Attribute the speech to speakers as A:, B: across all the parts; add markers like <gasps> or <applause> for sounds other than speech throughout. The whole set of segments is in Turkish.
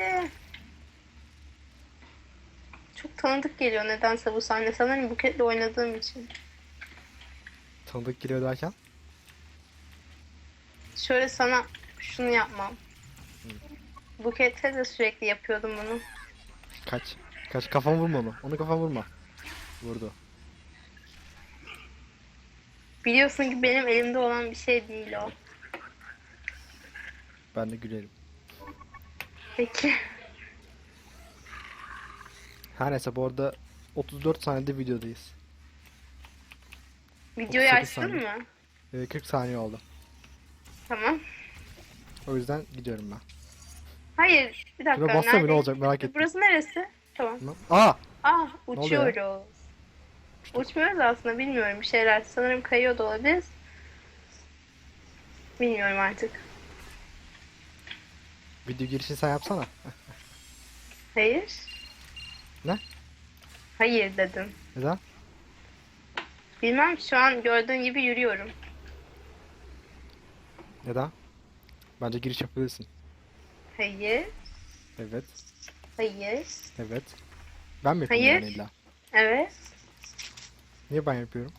A: hadi. Çok tanıdık geliyor nedense bu sahne. Sanırım Buket'le oynadığım için.
B: Tanıdık geliyor derken.
A: Şöyle sana şunu yapmam. Buket'e de sürekli yapıyordum bunu.
B: Kaç. Kaç kafamı vurma onu. Onu kafama vurma. Vurdu.
A: Biliyorsun ki benim elimde olan bir şey değil o.
B: Ben de gülerim.
A: Peki.
B: Her neyse bu arada 34 saniyede videodayız.
A: Videoyu
B: 38
A: açtın
B: saniye.
A: mı?
B: Ee, 40 saniye oldu.
A: Tamam.
B: O yüzden gidiyorum ben.
A: Hayır. Bir dakika.
B: Şuna bassana bir ne olacak merak ettim.
A: Burası neresi? Tamam.
B: Tamam. Aa!
A: Ah uçuyoruz. Uçmuyoruz aslında bilmiyorum bir şeyler. Sanırım kayıyor da olabiliriz. Bilmiyorum artık.
B: Video girişini sen yapsana.
A: Hayır.
B: Ne?
A: Hayır dedim.
B: Neden?
A: Bilmem şu an gördüğün gibi yürüyorum.
B: Neden? Bence giriş yapabilirsin.
A: Hayır.
B: Evet.
A: Hayır.
B: Evet. Ben mi yapayım
A: Hayır.
B: yani illa?
A: Evet.
B: Niye ben yapıyorum?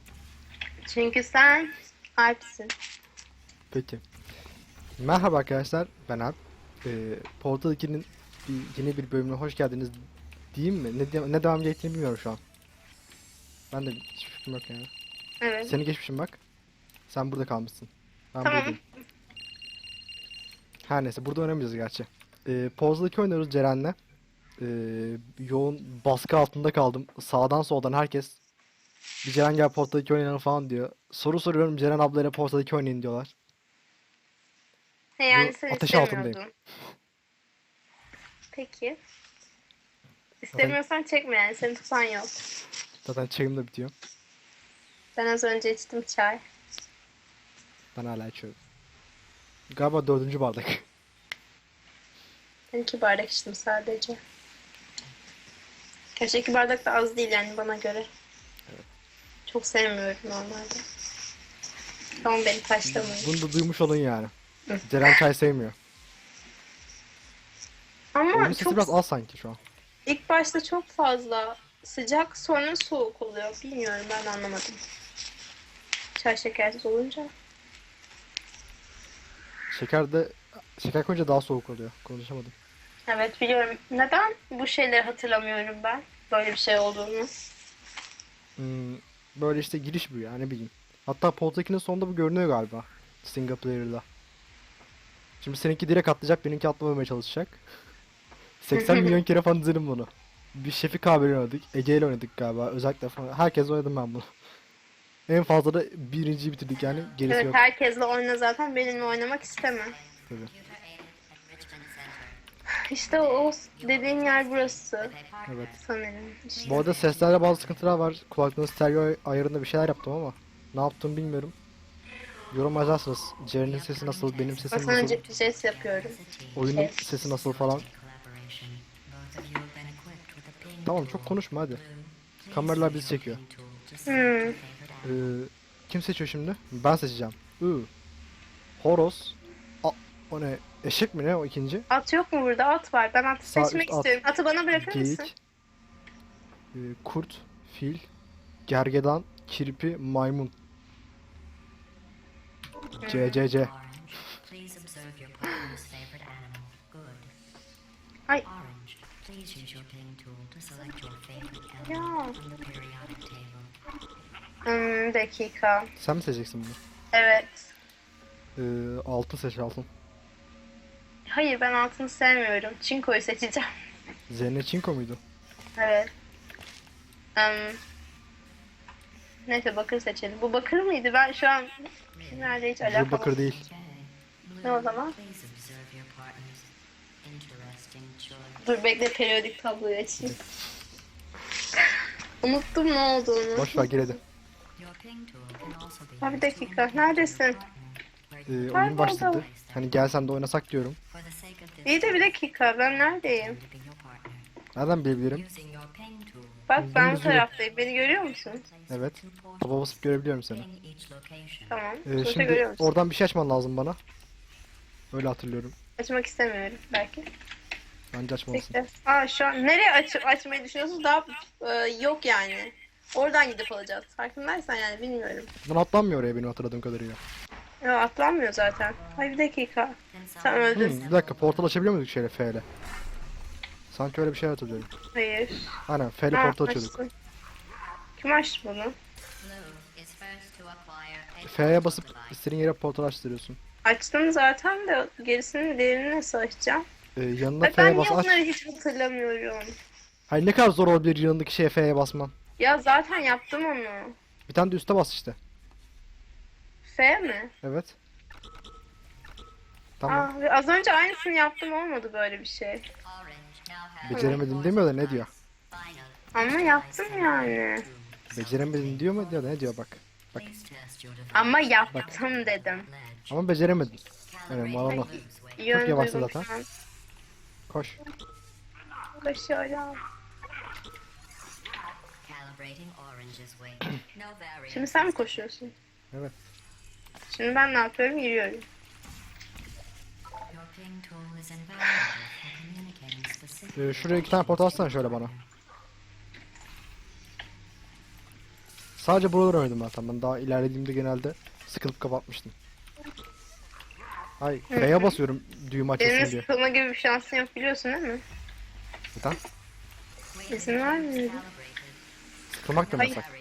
A: Çünkü sen Alp'sin.
B: Peki. Merhaba arkadaşlar, ben Alp. Ee, Portal 2'nin bir- yeni bir bölümüne hoş geldiniz diyeyim mi? Ne, de- ne devam edeceğini bilmiyorum şu an. Ben de hiç fikrim yok yani.
A: Evet.
B: Seni geçmişim bak. Sen burada kalmışsın. Ben
A: Tamam.
B: buradayım. Her neyse burada oynamayacağız gerçi. Ee, 2 oynuyoruz Ceren'le. Ee, yoğun baskı altında kaldım. Sağdan soldan herkes bir Ceren gel Portal 2 oynayalım falan diyor. Soru soruyorum Ceren ablayla Portal 2 oynayın diyorlar.
A: He, yani sen
B: ateş
A: istemiyordun. Peki. İstemiyorsan çekme yani seni tutan yok.
B: Zaten çayım da bitiyor.
A: Ben az önce içtim çay.
B: Ben hala içiyorum. Galiba dördüncü bardak.
A: Ben iki bardak içtim sadece. Gerçi iki bardak da az değil yani bana göre. Çok sevmiyorum normalde. Tamam beni taşlamayın.
B: Bunu da duymuş olun yani. Ceren çay sevmiyor.
A: Ama
B: Oyunun sesi
A: çok
B: biraz az sanki şu an.
A: ilk başta çok fazla sıcak sonra soğuk oluyor. Bilmiyorum ben de anlamadım. Çay şekersiz olunca.
B: Şeker de şeker koyunca daha soğuk oluyor. Konuşamadım.
A: Evet biliyorum. Neden bu şeyleri hatırlamıyorum ben? Böyle bir şey olduğunu.
B: Hmm, böyle işte giriş bu ya ne bileyim. Hatta Portal 2'nin sonunda bu görünüyor galiba. Single player'da. Şimdi seninki direkt atlayacak, benimki atlamamaya çalışacak. <laughs> 80 milyon kere falan izledim bunu. Bir Şefik abiyle oynadık, Ege ile oynadık galiba. Özellikle falan. Herkes oynadım ben bunu. <laughs> En fazla da birinciyi bitirdik yani. Gerisi
A: Evet
B: yok.
A: herkesle oyna zaten benimle oynamak isteme.
B: Tabii. <sighs>
A: İşte o dediğin yer burası
B: Evet.
A: sanırım. İşte.
B: Bu arada seslerde bazı sıkıntılar var. Kulaklığın stereo ayarında bir şeyler yaptım ama ne yaptığımı bilmiyorum. Yorum yazarsınız. Ceren'in sesi nasıl, benim sesim nasıl,
A: önce jest yapıyorum.
B: oyunun
A: Kes.
B: sesi nasıl falan. Tamam çok konuşma hadi. Kameralar bizi çekiyor.
A: Hmm.
B: Ee, kim seçiyor şimdi? Ben seçeceğim. Iı. Horoz. A o ne? Eşek mi ne o ikinci?
A: At yok mu burada? At var. Ben atı
B: Sağ
A: seçmek
B: üst at.
A: istiyorum. Atı bana bırakır mısın?
B: Geyik. Ee, kurt. Fil. Gergedan. Kirpi. Maymun.
C: To select your favorite
A: Ya. Hmm, dakika.
B: Sen mi seçeceksin bunu?
A: Evet.
B: Ee, altın seç altın.
A: Hayır ben altını sevmiyorum. Çinko'yu seçeceğim.
B: Zene Çinko muydu?
A: Evet. Um, neyse bakır seçelim. Bu bakır mıydı? Ben şu an nerede hiç
B: Bu
A: alakam
B: bakır değil.
A: Ne o zaman? Dur bekle periyodik tabloyu açayım. <laughs> Unuttum ne olduğunu.
B: Boş ver gir hadi.
A: Ha bir dakika. Neredesin?
B: Ee, oyun başladı. Hani gelsen de oynasak diyorum.
A: İyi de bir dakika. Ben neredeyim?
B: Nereden bilebilirim?
A: Bak ben bu taraftayım. Beni görüyor musun?
B: Evet. Taba basıp görebiliyorum seni.
A: Tamam.
B: Ee,
A: Sonuçta
B: şimdi
A: görüyor musun?
B: oradan bir şey açman lazım bana. Öyle hatırlıyorum.
A: Açmak istemiyorum belki.
B: Bence açmalısın.
A: Bekle. Aa şu an nereye aç açmayı düşünüyorsunuz? Daha e, yok yani. Oradan gidip alacağız. Farkındaysan yani bilmiyorum.
B: Lan atlanmıyor oraya benim hatırladığım kadarıyla.
A: Ya atlanmıyor zaten. Ay bir dakika. Sen öldün.
B: Hmm, bir dakika portal açabiliyor muyduk şöyle F ile? Sanki öyle bir şey hatırlıyorum.
A: Hayır.
B: Aynen F ile
A: Ha,
B: portal açıyorduk.
A: açtın. Kim açtı bunu?
B: F'ye basıp istediğin yere portal açtırıyorsun.
A: Açtım zaten de gerisini diğerini nasıl açacağım?
B: Ee, yanına
A: ben
B: F'ye bas
A: niye
B: aç.
A: onları hiç hatırlamıyorum.
B: Hayır ne kadar zor olabilir yanındaki şeye F'ye basman.
A: Ya zaten yaptım onu.
B: Bir tane de üste bas işte.
A: F mi?
B: Evet. Tamam.
A: Ve az önce aynısını yaptım olmadı böyle bir şey.
B: Beceremedim demiyor da ne diyor?
A: Ama yaptım yani.
B: Beceremedin diyor mu diyor da ne diyor bak. Bak.
A: Ama yaptım dedim.
B: Ama bak.
C: loose weight.
A: İyi
B: yavaştı
A: oynadım
B: zaten. Koş.
C: Variance. <clears throat>
A: Şimdi sen mi koşuyorsun?
B: Evet.
A: Şimdi ben ne yapıyorum? Yürüyorum.
B: Ee, şuraya iki tane portal atsana şöyle bana. Sadece buraları oynadım zaten. Ben daha ilerlediğimde genelde sıkılıp kapatmıştım. Ay F'ye basıyorum düğüm açılsın
A: Benim
B: diye.
A: sıkılma gibi bir şansın yok biliyorsun değil mi?
B: Neden?
A: İzin vermiyorum.
C: calibrated.
B: Sıkılmak da
A: Hayır.
B: yasak.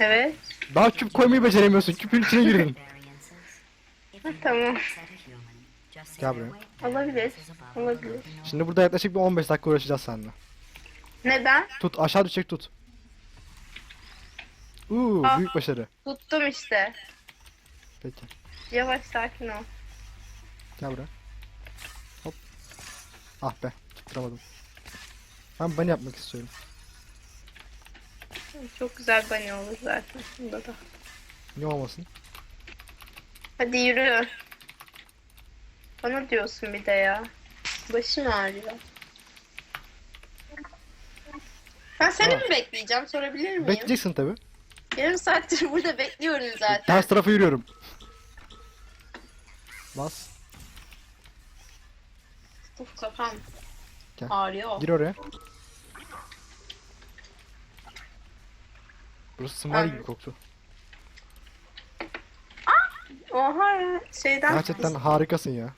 A: Evet.
B: Daha küp koymayı beceremiyorsun. Küpün içine
C: you <laughs>
A: tamam.
C: upset a human, just say
B: Gel buraya.
A: Olabilir. Olabilir.
B: Şimdi burada yaklaşık bir 15 dakika uğraşacağız seninle.
A: Neden?
B: Tut aşağı düşecek tut. Uuu
A: Aa.
B: büyük başarı.
A: Tuttum işte.
B: Peki.
A: Yavaş sakin ol.
B: Gel buraya. Hop. Ah be. Tutturamadım. Ben bunny yapmak istiyorum.
A: Çok güzel bunny olur zaten. Bunda da.
B: Niye olmasın?
A: Hadi yürü. Bana diyorsun bir de ya. Başım ağrıyor. Ben seni mi bekleyeceğim? Sorabilir miyim?
B: Bekleyeceksin tabi.
A: Yarım saattir <laughs> burada bekliyorum zaten.
B: Ters tarafa yürüyorum. Bas.
A: Uf kafam.
B: Gel.
A: Ağrıyor.
B: Gir oraya. Burası smile gibi koktu.
A: Oha ya. Şeyden.
B: Gerçekten harikasın ya.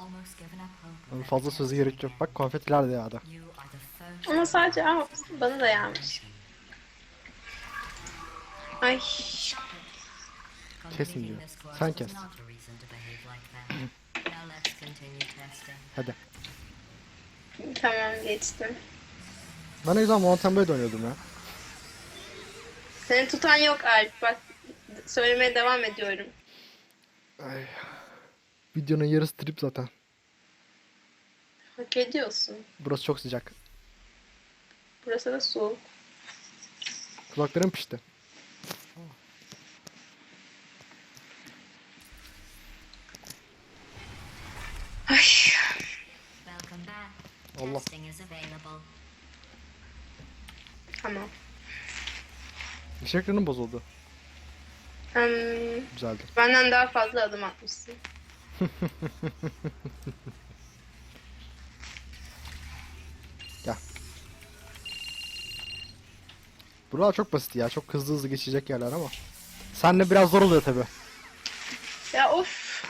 C: I had almost given up hope.
B: Oğlum
C: of
B: Fazla sözü gerek yok. Bak konfetiler de
C: first
A: Ama sadece aa, bana da yağmış. Ay.
B: Kesin diyor. Sen kes. Hadi.
A: Tamam geçtim.
B: Ben ne güzel Mountain Blade oynuyordum ya.
A: Seni tutan yok Alp. Bak söylemeye devam ediyorum.
B: Ay. Videonun yarısı trip zaten.
A: Hak ediyorsun.
B: Burası çok sıcak.
A: Burası da soğuk.
B: Kulaklarım pişti.
A: Ay.
C: Welcome back.
B: Allah.
A: Tamam.
B: Ekranım bozuldu.
A: Hmm,
B: Güzeldi.
A: benden daha fazla adım atmışsın. <laughs>
B: Gel. Buralar çok basit ya. Çok hızlı hızlı geçecek yerler ama. Senle biraz zor oluyor tabi.
A: Ya of.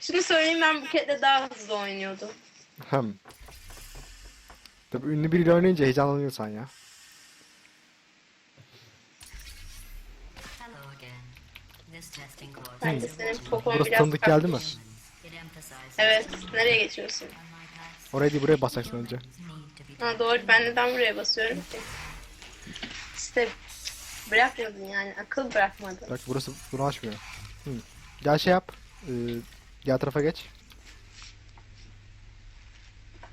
A: Şunu söyleyeyim ben Buket'le daha hızlı oynuyordum.
B: Hem. Tabi ünlü biriyle oynayınca heyecanlanıyorsan ya.
A: Ben de senin popon
B: Burası
A: biraz
B: tanıdık geldi mi?
A: Evet. Nereye geçiyorsun?
B: Oraya değil buraya basacaksın önce.
A: Ha doğru ben neden buraya basıyorum ki? İşte bırakmadın yani akıl bırakmadın.
B: Bak burası bunu açmıyor. Hı. Gel şey yap. Ee, diğer tarafa geç.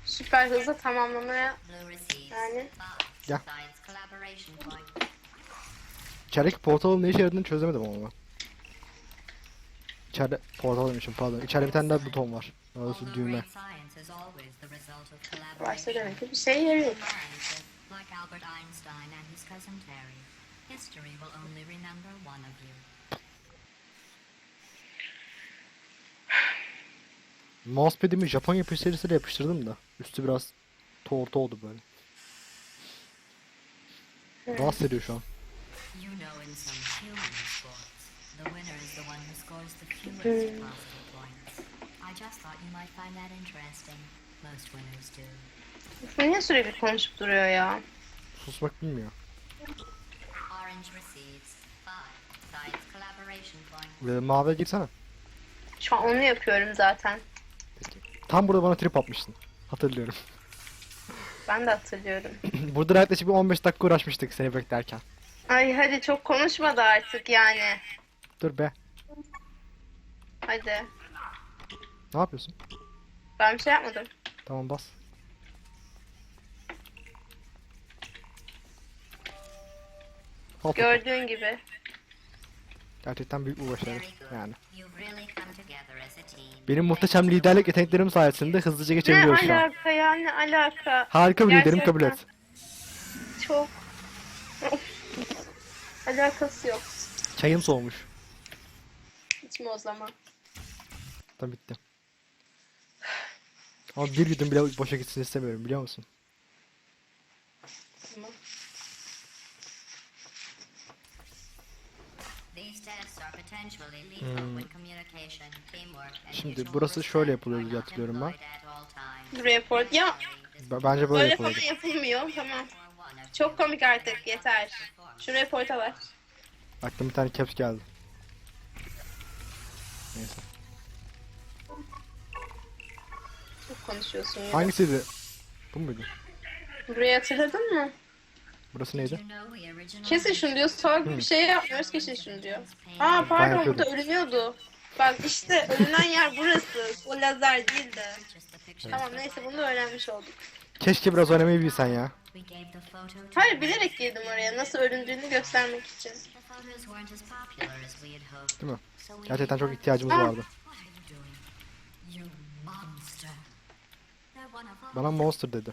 A: Süper hızlı tamamlamaya Yani-
B: Gel. İçerideki portalın ne işe yaradığını çözemedim ama ben. İçeride portal demişim pardon. İçeride bir tane daha buton var. Orası düğme.
A: başta demek ki bir şey yarıyor.
B: Mousepad'imi Japon yapı serisiyle yapıştırdım da. Üstü biraz tortu oldu böyle. Rahatsız ediyor şu an.
C: You know, in some human sports, the winner is the scores the fewest possible points. I just thought you might find that interesting. Most winners do.
A: Bu niye sürekli konuşup duruyor ya?
B: Susmak bilmiyor.
C: Orange receives five science collaboration points.
B: Ve maviye girsene.
A: Şu an onu yapıyorum zaten.
B: Tam burada bana trip atmıştın. Hatırlıyorum. <laughs>
A: Ben de hatırlıyorum. <clears throat>
B: burada yaklaşık bir 15 dakika uğraşmıştık seni beklerken.
A: Ay hadi çok konuşma da artık yani.
B: Dur be.
A: Hadi.
B: Ne yapıyorsun?
A: Ben bir şey yapmadım.
B: Tamam bas. Hop.
A: Gördüğün gibi.
B: Gerçekten büyük bir başarı. Yani. Benim muhteşem liderlik yeteneklerim sayesinde hızlıca
A: Ne
B: geçebiliyoruz şu an.
A: alaka ya ne alaka?
B: Harika bir liderim kabul et.
A: Çok. Alakası yok.
B: Çayım soğumuş.
A: İçme o zaman.
B: Tam bitti. Ama bir yudum bile boşa gitsin istemiyorum biliyor musun?
A: Tamam.
B: Hmm. Şimdi burası şöyle yapılıyor diye hatırlıyorum ben.
A: Buraya port. Ya
B: B- Bence böyle
A: böyle
B: yapılıyor.
A: falan yapılmıyor. Tamam. Çok komik artık yeter. Şuraya porta var.
B: Aklıma bir tane caps geldi. Neyse.
A: Çok konuşuyorsun ya.
B: Hangisiydi? Bu muydu?
A: Burayı hatırladın mı?
B: Burası neydi?
A: Kesin şunu diyor. Salak bir şey yapmıyoruz kesin şunu diyor. Aa pardon burada ölünüyordu. Bak işte ölünen yer burası. O lazer değil de. Tamam neyse bunu da öğrenmiş olduk.
B: Keşke biraz oynamayı bilsen ya.
A: Hayır bilerek girdim oraya nasıl ölündüğünü göstermek için.
B: Değil mi? Gerçekten çok ihtiyacımız
A: Aa.
B: vardı.
C: What are you doing? You monster. They're one of us.
B: Bana monster dedi.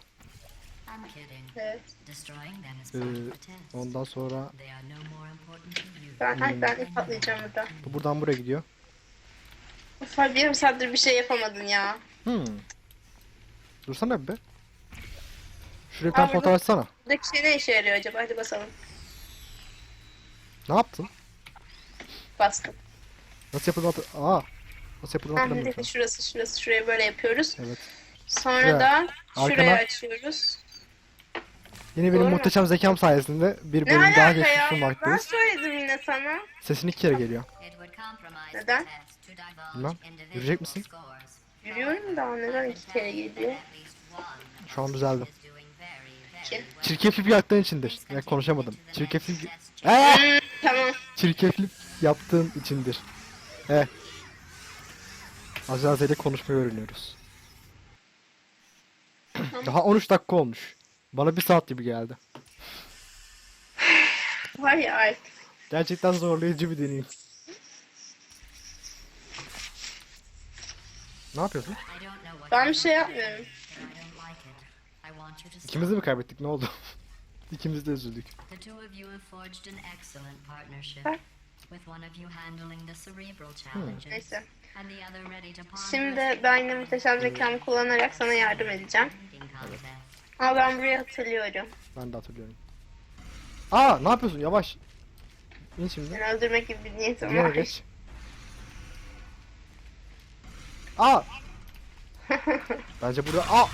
A: Evet.
B: Ee, ondan sonra.
A: Ben, ben ip atlayacağım burada.
B: bu buradan buraya gidiyor.
A: Of abi yarım saattir bir şey yapamadın ya.
B: Hmm. Dursana bir be. Şuraya bir tane
A: Aa,
B: foto
A: burada-
B: açsana.
A: Buradaki şey ne işe yarıyor acaba? Hadi basalım.
B: Ne yaptın?
A: Bastım.
B: Nasıl yapıldığını hatır... Aa. Nasıl yapıldığını hatırlamıyorum.
A: şurası şurası şuraya böyle yapıyoruz.
B: Evet.
A: Sonra
B: Şuraya.
A: da
B: Arkana.
A: açıyoruz.
B: Yine benim
A: Doğru.
B: muhteşem zekam sayesinde bir
A: Ne
B: bölüm daha
A: alaka
B: geçmiş
A: ya? Ben söyledim yine sana.
B: Sesin iki kere geliyor.
A: Neden?
B: Bilmem. Yürüyecek misin?
A: Yürüyorum da neden iki kere geliyor?
B: Şu an
C: us
B: düzeldi.
C: is doing very, very
A: Kim?
B: Çirkeflik yaptığın içindir. Ya konuşamadım. Çirkeflik... Eee!
A: Hmm, tamam.
B: Çirkeflik yaptığın içindir. Evet. Azazel'e konuşmayı öğreniyoruz. Daha 13 dakika olmuş. Bana bir saat gibi geldi.
A: Vay ay.
B: Gerçekten zorlayıcı bir deneyim. Ne yapıyorsun?
A: Ben bir şey yapmıyorum.
C: but I don't like it. I want you to stop.
B: İkimiz de mi kaybettik? Ne oldu? <laughs> İkimiz de üzüldük.
C: With one of you handling the cerebral challenges.
A: Neyse. Şimdi ben yine muhteşem zekamı kullanarak sana yardım edeceğim.
C: contest.
A: Ama ben burayı hatırlıyorum.
B: Ben de hatırlıyorum. Aa ne yapıyorsun? Yavaş. İn şimdi.
A: Seni öldürmek gibi bir niyetim var.
B: geç. Aa! <laughs> Bence burada aa!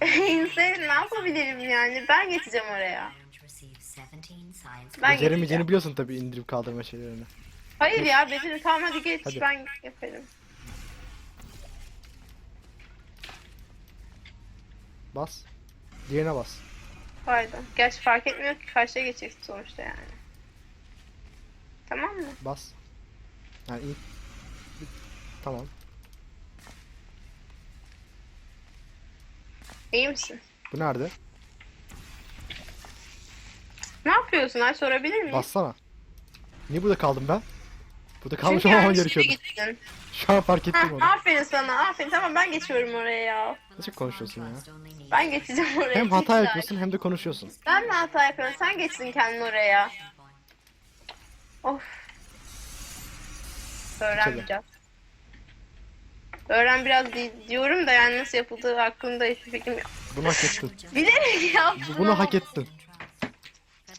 B: <laughs>
A: İnsan ne yapabilirim yani? Ben geçeceğim oraya.
C: Orange received 17 science
A: Ben
B: Beceremeyeceğini
A: geçeceğim.
B: biliyorsun tabii indirip kaldırma şeylerini.
A: Hayır ya Bedir tamam hadi geç
B: Hadi.
A: ben yaparım.
B: Bas. Diğerine bas.
A: Pardon. Gerçi fark etmiyor ki karşıya geçeceksin sonuçta yani. Tamam mı?
B: Bas. Yani in. Tamam.
A: İyi misin?
B: Bu nerede?
A: Ne yapıyorsun ay sorabilir miyim?
B: Bassana. Niye burada kaldım ben? Burada kalmış
A: Çünkü yere
B: gerekiyordu.
A: gittin.
B: Şu an fark ettim
A: Ha,
B: onu.
A: aferin sana aferin tamam ben geçiyorum oraya ya.
B: Nasıl konuşuyorsun ya?
A: Ben geçeceğim oraya.
B: Hem hata yapıyorsun hem de konuşuyorsun.
A: yani. Ben mi hata yapıyorum? Sen geçsin kendin oraya. Of. Öğrenmeyeceğiz. Öğren biraz di- diyorum da yani nasıl yapıldığı hakkında hiçbir fikrim yok.
B: Bunu hak ettin.
A: Bilerek yaptım.
B: Bu- Bunu hak ettin.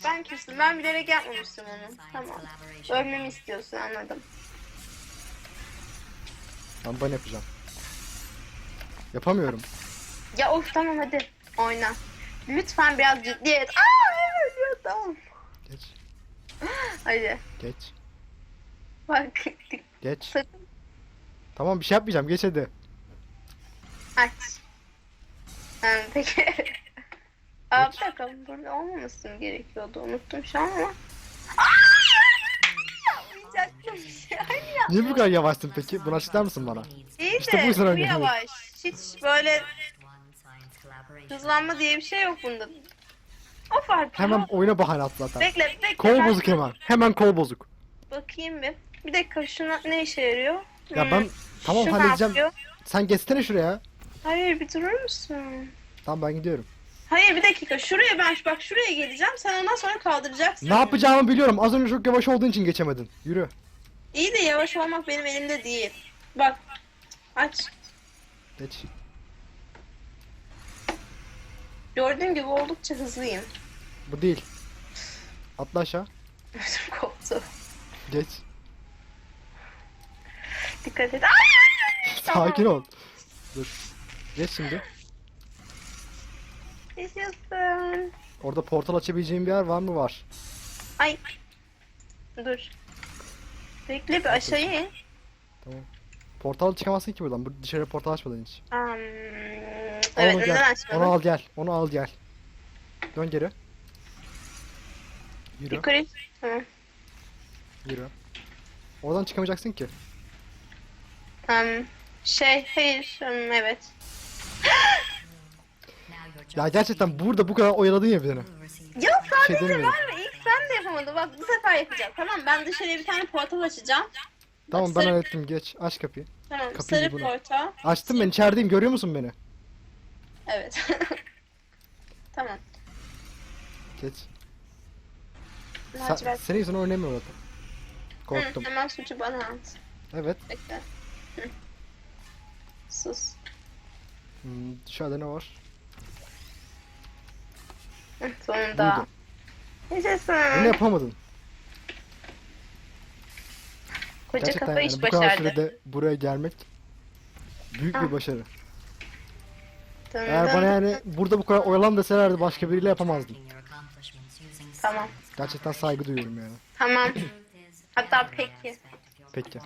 A: Ben küstüm. Ben bilerek yapmamıştım onu. Tamam. Ölmemi istiyorsun anladım.
B: Ben ben yapacağım. Yapamıyorum.
A: Ya of tamam hadi oyna. Lütfen biraz ciddiyet. Aa evet ya tamam.
B: Geç. <gasps>
A: Hadi
B: Geç.
A: bak
B: Geç.
A: sakın
B: Tamam bir şey yapmayacağım. Geç hadi.
A: aç. Ha, peki. Aa bir dakika burada olmaması mı gerekiyordu unuttum şu an ama. Aa! Yapmayacaktım bir şey. Hayır ya.
B: Niye bu kadar yavaşsın peki? Bunu açıklar mısın bana?
A: İyi
B: İşte bu
A: de
B: yüzden
A: bu
B: öyle.
A: yavaş. Hiç böyle hızlanma diye bir şey yok bunda. Of artık.
B: Hemen oyuna bahane at zaten.
A: Bekle bekle.
B: Kol
A: ben
B: bozuk hemen. Hemen kol bozuk.
A: Bakayım bir. Bir dakika şuna ne işe yarıyor?
B: Ya
A: Hmm,
B: ben tamam
A: şu ne
B: halledeceğim.
A: yapıyor?
B: Sen geçsene şuraya.
A: Hayır bir durur musun?
B: Tamam ben gidiyorum.
A: Hayır bir dakika şuraya ben bak şuraya geleceğim sen ondan sonra kaldıracaksın.
B: Ne yapacağımı biliyorum. Az önce çok yavaş olduğun için geçemedin. Yürü.
A: İyi de yavaş olmak benim elimde değil. Bak aç.
B: Geç.
A: Gördüğün gibi oldukça hızlıyım.
B: Bu değil. Atla aşağı.
A: Ödüm koptu.
B: Geç.
A: Dikkat et. Ay, ay, ay.
B: Sakin ol. Dur. Geç şimdi.
A: Yaşasın.
B: Orada portal açabileceğin bir yer var mı? Var.
A: Ay. Dur. Bekle bir aşağıya in.
B: Tamam. Portal çıkamazsın ki buradan. Bu dışarı portal açmadın hiç.
A: Um, evet
B: onu gel. Onu al gel. Onu al gel. Dön geri. Yürü.
A: Yukarı. Tamam.
B: Yürü. Oradan çıkamayacaksın ki.
A: Um, şey hayır um, evet.
B: Ya gerçekten burada bu kadar oyaladın ya beni.
A: Ya
B: şey
A: sadece
B: demiyorum.
A: var ve ilk sen de yapamadın. Bak bu sefer yapacağım. Tamam ben dışarıya bir tane portal açacağım.
B: Tamam ben
A: sarı-
B: hallettim geç. Aç kapıyı.
A: Tamam
B: Kapıyı
A: sarı
B: bunu.
A: portal.
B: Açtım ben içerideyim görüyor musun beni?
A: Evet. <laughs> tamam.
B: Geç. Sen,
A: Lacivert.
B: senin yüzünden oynamıyorum zaten.
A: Hı,
B: Korktum.
A: hemen suçu bana at.
B: Evet.
A: Bekle. Hı. Sus.
B: Hmm, dışarıda ne var? <laughs>
A: Sonunda.
B: Buydu. Bunu
A: Yaşasın.
B: yapamadın.
A: Koca
B: Gerçekten
A: kafa
B: yani
A: iş
B: bu kadar
A: başardı.
B: sürede buraya gelmek büyük bir
A: Ah.
B: başarı.
A: Dın
B: Eğer bana yani burada bu kadar oyalan deselerdi başka biriyle yapamazdım.
A: Tamam.
B: Gerçekten saygı duyuyorum yani.
A: Tamam. <clears throat> Hatta peki.
B: Peki.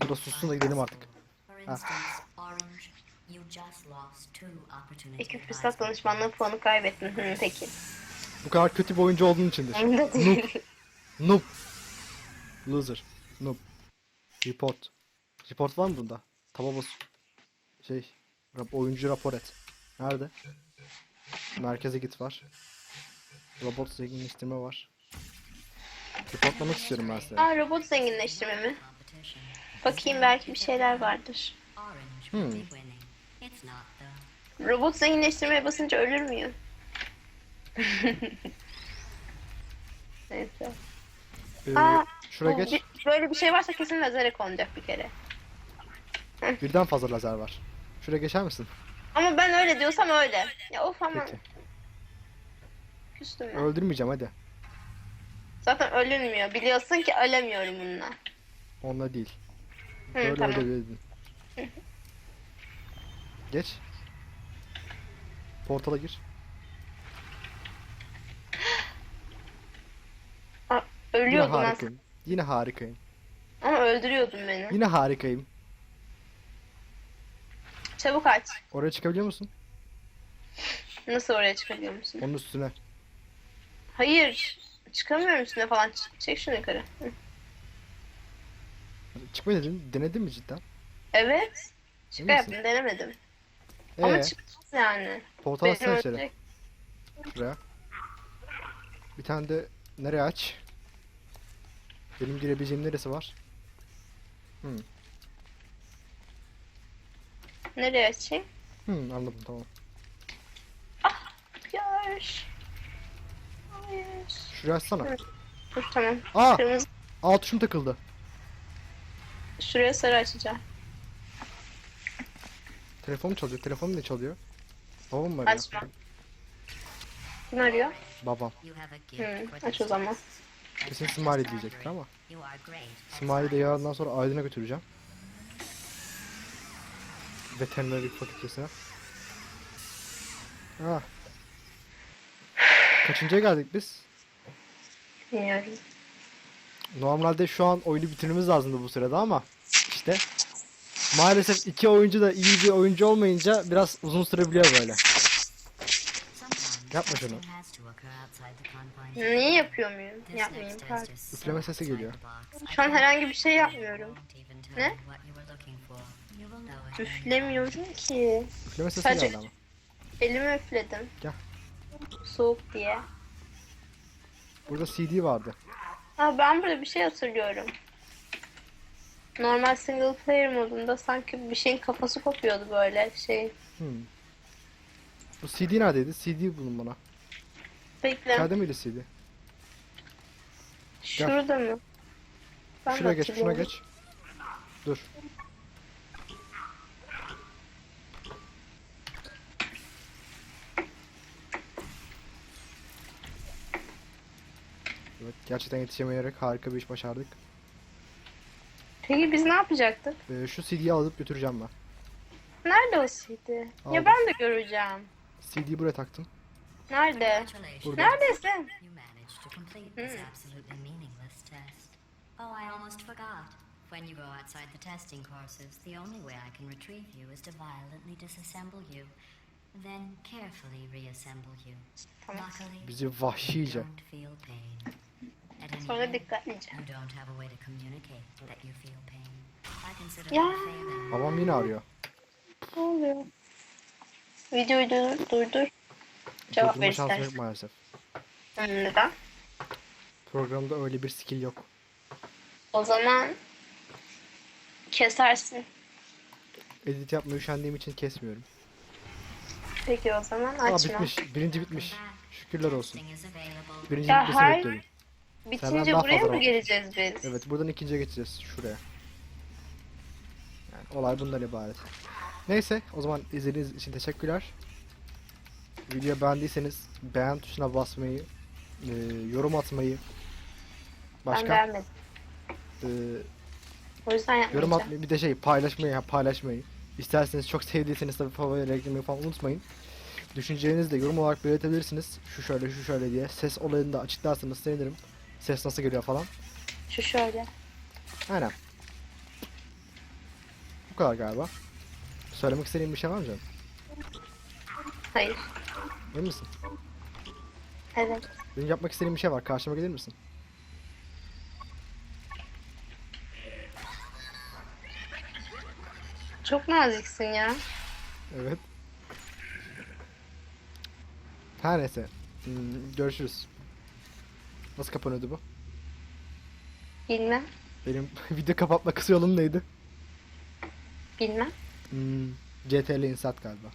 B: Burada sussun da gidelim artık.
A: İki fırsat danışmanlığı puanı kaybettin. Hı, peki.
B: Bu kadar kötü bir oyuncu olduğun içindir.
A: Benim de değil.
B: Noob. Loser. Noob. Report. Report var mı bunda? Taba bas. Şey. rap- Oyuncu rapor et. Nerede? Merkeze git var. Robot zenginleştirme var. Reportlamak istiyorum ben size.
A: Aa robot zenginleştirme mi? Bakayım belki bir şeyler vardır.
B: Hmm.
A: Robot zenginleştirmeye basınca ölür müyüm? <laughs> Neyse.
B: Ee,
A: Aa,
B: şuraya
A: bu
B: geç.
A: bir- böyle bir şey varsa kesin lazere konacak bir kere.
B: Birden fazla lazer var. Şuraya geçer misin?
A: Ama ben öyle diyorsam öyle. Ya of ama
B: Peki.
A: küstüm ben.
B: Öldürmeyeceğim hadi.
A: Zaten ölünmüyor. Biliyorsun ki ölemiyorum bununla.
B: Onunla değil.
A: Hı,
B: Böyle
A: tamam.
B: öldürebilirdin. Geç. Portala gir.
A: Aa,
B: Yine
A: ölüyordum aslında.
B: harikayım. Yine harikayım.
A: Ama öldürüyordun beni.
B: Yine harikayım.
A: Çabuk aç.
B: Oraya çıkabiliyor musun?
A: Nasıl oraya çıkabiliyor musun?
B: Onun üstüne.
A: Hayır. Çıkamıyorum üstüne falan. Ç- Çek şunu yukarı. Hı.
B: Çıkma dedin. Denedin mi cidden?
A: Evet. Şaka
B: Emin misin?
A: yaptım denemedim. Ama
B: Ee,
A: çıkmaz yani.
B: portal
A: Beni
B: açsana içeri. Şuraya. Bir tane de nereye aç? Benim girebileceğim neresi var? Hmm.
A: Nereye açayım?
B: Hmm, anladım tamam.
A: Hayır. Hayır.
B: Şuraya açsana.
A: Hı. Dur tamam.
B: Aa!
A: Kırmızı.
B: Alt tuşum takıldı.
A: Şuraya sarı açacağım.
B: Telefon çalıyor. Telefon ne çalıyor? Babam mı arıyor?
A: Açma. Kim arıyor?
B: Babam.
C: A
A: Hmm, aç o zaman.
B: Kesin Smiley diyecektir ama. Smiley'i de yarından sonra Aydın'a götüreceğim. Veterinerlik fakültesine. Ah. Kaçıncıya geldik biz?
A: Bilmiyorum.
B: Normalde şu an oyunu bitirmemiz lazımdı bu sırada ama işte maalesef iki oyuncu da iyi bir oyuncu olmayınca biraz uzun sürebiliyor böyle. Yapma şunu.
A: Niye yapıyor muyum? Yapmayayım pardon.
B: Üfleme sesi geliyor.
A: Şu an herhangi bir şey yapmıyorum. Ne? Üflemiyorum ki.
B: Üfleme sesi
A: Sadece-
B: geldi ama.
A: Elimi üfledim.
B: Gel.
A: Soğuk diye.
B: Burada CD vardı.
A: Ha ben burada bir şey hatırlıyorum. Normal single player modunda sanki bir şeyin kafası kopuyordu böyle şey.
B: Hmm. Bu CD neredeydi? CD bulun bana.
A: Bekle.
B: İçeride miydi CD?
A: Şurada mı? Ben
B: Şuraya geç, şuna geç. Dur. Evet, gerçekten yetişemeyerek harika bir iş başardık.
A: Peki biz ne yapacaktık?
B: Ee, şu CD'yi alıp götüreceğim ben.
A: Nerede o CD?
B: Aldım.
A: Ya ben de göreceğim.
B: CD'yi buraya taktım.
A: Nerede?
B: Burada.
A: Neredesin?
C: You managed to complete this
A: Hmm.
C: absolutely meaningless test. Oh, I almost forgot. When you go outside the testing courses, the only way I can retrieve you is to violently disassemble you, then carefully reassemble you. Luckily,
B: Bizi
C: you
B: vahşice.
C: don't feel pain.
A: Sonra dikkatlice.
C: you don't have a way to communicate that you feel pain. I consider
A: Ya.
B: Babam yine arıyor.
A: Ne oluyor? Videoyu dur, durdur. Cevap
B: Durdurma
A: ver
B: şansım yok maalesef.
A: Neden?
B: Programda öyle bir skill yok.
A: O zaman kesersin.
B: Edit yapmaya üşendiğim için kesmiyorum.
A: Peki o zaman
B: Aa
A: açma.
B: bitmiş. Birinci bitmiş. Şükürler olsun. Birinci
A: Ya
B: bitmesini
A: her-
B: bekliyordum.
A: Bitince
B: daha
A: buraya
B: fazla
A: mı geleceğiz biz?
B: Evet buradan ikinciye geçeceğiz şuraya. Yani olay bundan ibaret. Neyse o zaman izlediğiniz için teşekkürler. Videoyu beğendiyseniz beğen tuşuna basmayı, e, yorum atmayı,
A: Ben
B: başka
A: beğenmedim.
B: e,
A: O yüzden
B: yorum atmayı bir de şey paylaşmayı ha, paylaşmayı. İsterseniz çok sevdiyseniz tabii favori eklemeyi falan unutmayın. Düşüncelerinizi de yorum olarak belirtebilirsiniz. Şu şöyle şu şöyle diye. Ses olayını da açıklarsanız sevinirim. Ses nasıl geliyor falan.
A: Şu şöyle.
B: Aynen. Bu kadar galiba. Söylemek istediğin bir şey var mı canım?
A: Hayır.
B: Emin misin?
A: Evet.
B: Benim yapmak istediğim bir şey var. Karşıma gelir misin?
A: Çok naziksin ya.
B: Evet. Her neyse. Hmm, görüşürüz. Nasıl kapanıyordu bu?
A: Bilmem.
B: Benim <laughs> video kapatma kısa yolum neydi?
A: Bilmem.
B: Hmm, CTRL insert galiba.